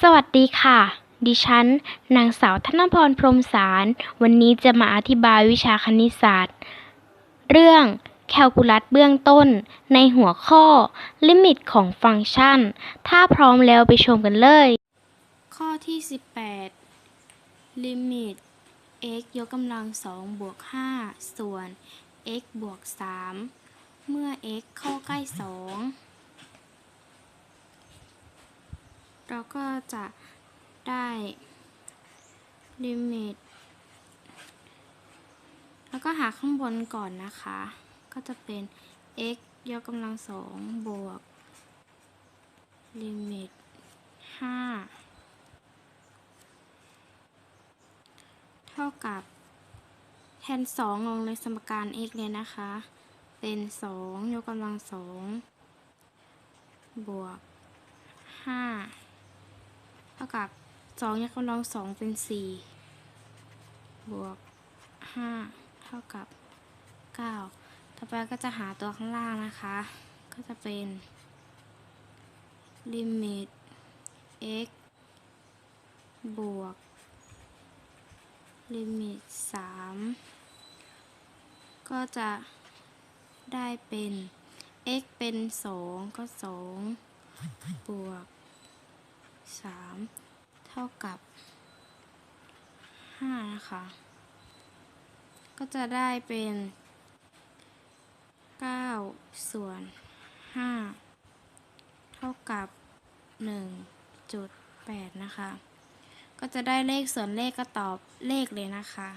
สวัสดีค่ะ ดิฉัน นางสาวธนพรพรมสาร วันนี้จะมาอธิบายวิชาคณิตศาสตร์ เรื่องแคลคูลัสเบื้องต้น ในหัวข้อ ลิมิตของฟังก์ชัน ถ้าพร้อมแล้วไปชมกันเลย ข้อที่ 18 ลิมิต x ยกกำลัง2บวก5ส่วน x บวก3เมื่อ x เข้าใกล้ 2 เราก็จะได้ลิมิต แล้วก็หาข้างบนก่อนนะคะ ก็จะเป็น x ยกกำลังสองบวกลิมิต5เท่ากับแทน2ลงในสมการ x เลยนะคะ เป็น2ยกกำลังสองบวก5เท่ากับ2ยกกำลังสองเป็น4บวก5เท่ากับ9ต่อไปก็จะหาตัวข้างล่างนะคะ ก็จะเป็นลิมิต x บวก ลิมิต3ก็จะได้เป็น x เป็น2ก็2บวก 3 เท่ากับ 5 นะคะ ก็จะได้เป็น 9 ส่วน 5 เท่ากับ 1.8 นะคะ ก็จะได้เลขส่วนเลขก็ตอบเลขเลยนะคะ